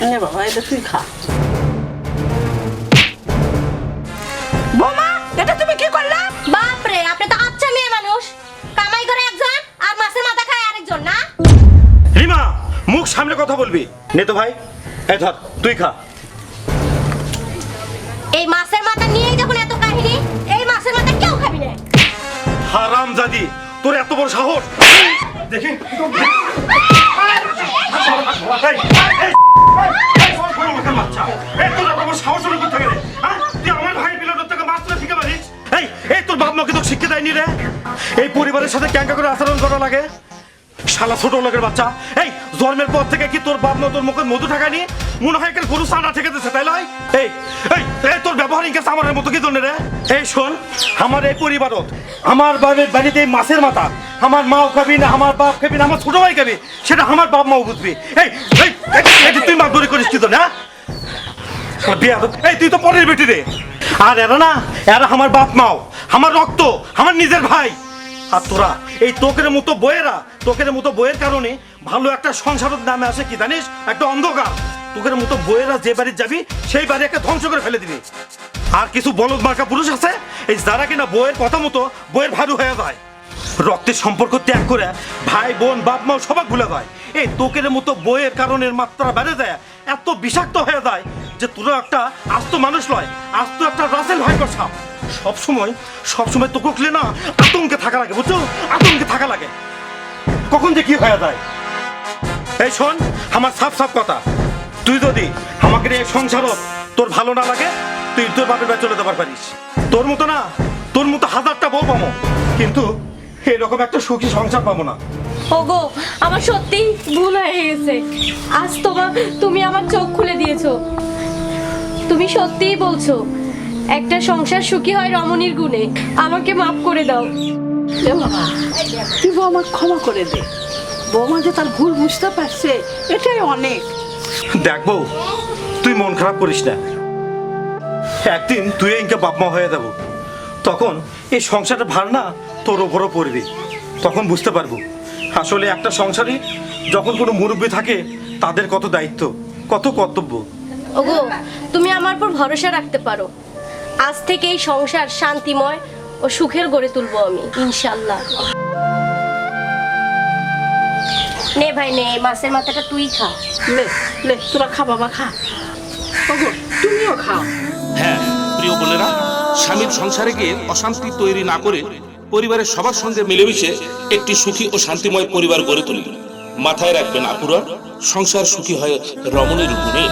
নে বাবা এটা তুই খা। বৌমা এটা তুমি কি করলা? বাপরে আপনি তো আচ্ছা মেয়ে মানুষ। কামাই করে একজন আর মাছের মাথা খায় আরেকজন না? রিমা মুখ সামনে কথা বলবি। নে তো ভাই। এই ধর তুই খা। এই মাছের মাথা নিয়েই যখন এত কাহিনী। এই মাছের মাথা কেউ খাবি না। হারাম জাদি তোর এত বড় সাহস? দেখি। এই, তোর বাপ মাকে তো শিক্ষা দেয়নি রে। এই পরিবারের সাথে ক্যাঙ্কা করে আচরণ করা লাগে? শালা ছোট লোকের বাচ্চা। এই জন্মের পর থেকে কি তোর বাপ মা তোর মুখে মধু ঠাকানি মনে হয় গরু সানা থেকে দিচ্ছে তাই লয়? এই এই এই তোর ব্যবহার ইনকে আমার মতো কি জন্য রে? এই শোন আমার এই পরিবারত আমার বাড়ির বাড়িতে মাছের মাথা। আমার মাও খাবি না আমার বাপ খাবি না আমার ছোট ভাই খাবি সেটা আমার বাপ মাও বুঝবি। এই এই তুই মাছ ধরে করিস কি তো না বিয়া এই তুই তো পরের বেটি রে। আর এরা না এরা আমার বাপ মাও। আমার রক্ত, আমার নিজের ভাই। আর তোরা, এই তোকের মতো বইয়েরা, তোকের মতো বইয়ের কারণে ভালো একটা সংসারের নামে আসে কি জানিস? একটা অন্ধকার। তোকের মতো বইয়েরা যে বাড়ি যাবি, সেই বাড়ি একটা ধ্বংস করে ফেলে দিবি। আর কিছু বলদ মার্কা পুরুষ আছে, এই যারা কিনা বইয়ের কথা মতো বইয়ের ভারু হয়ে যায়। রক্তের সম্পর্ক ত্যাগ করে ভাই, বোন, বাপ, মা সবাই ভুলে যায়। এই তোকের মতো বইয়ের কারণের মাত্রা বেড়ে যায়, এত বিষাক্ত হয়ে যায় যে তোরা একটা আস্ত মানুষ লয়, আস্ত একটা রাসেল ভাই সাপ সব সময় সব সময় তো কুকলে না আতঙ্কে থাকা লাগে, বুঝছ? আতঙ্কে থাকা লাগে। কখন যে কি হয়ে যায়। এই শোন, আমার সাফ সাফ কথা। তুই যদি আমাকে এই সংসারত তোর ভালো না লাগে, তুই তোর বাপের বাড়ি চলে যাবার পারিস। তোর মতো না, তোর মতো হাজারটা বউ পাবো। কিন্তু এরকম একটা সুখী সংসার পাবো না। ওগো, আমার সত্যি ভুল হয়ে গেছে। আজ তোমার তুমি আমার চোখ খুলে দিয়েছ। তুমি সত্যিই বলছো একটা সংসার সুখী হয় রমণীর গুণে। আমাকে মাফ করে দাও। এ বাবা তুই বৌমা ক্ষমা করে দে। বৌমা যে তার ভুল বুঝতে পারছে এটাই অনেক। দেখ বউ তুই মন খারাপ করিস না। একদিন তুই ইনকে বাপমা হয়ে যাব। তখন এই সংসারটা ভার না তোর ওপরও পড়বে। তখন বুঝতে পারব। আসলে একটা সংসারে যখন কোনো মুরব্বী থাকে তাদের কত দায়িত্ব কত কর্তব্য। ওগো তুমি আমার উপর ভরসা রাখতে পারো। আজ থেকে এই সংসার শান্তিময় ও সুখের গড়ে তুলবো আমি ইনশাল্লাহ নে ভাই নে মাছের মাথাটা তুই খা। লে লে তোরা খা বাবা খা। ওগো তুমিও খাও। হ্যাঁ প্রিয় বোনেরা স্বামীর সংসারে গিয়ে অশান্তি তৈরি না করে পরিবারের সবার সঙ্গে মিলেমিশে একটি সুখী ও শান্তিময় পরিবার গড়ে তুলুন মাথায় রাখবেন আপুরা সংসার সুখী হয় রমণীর গুণে।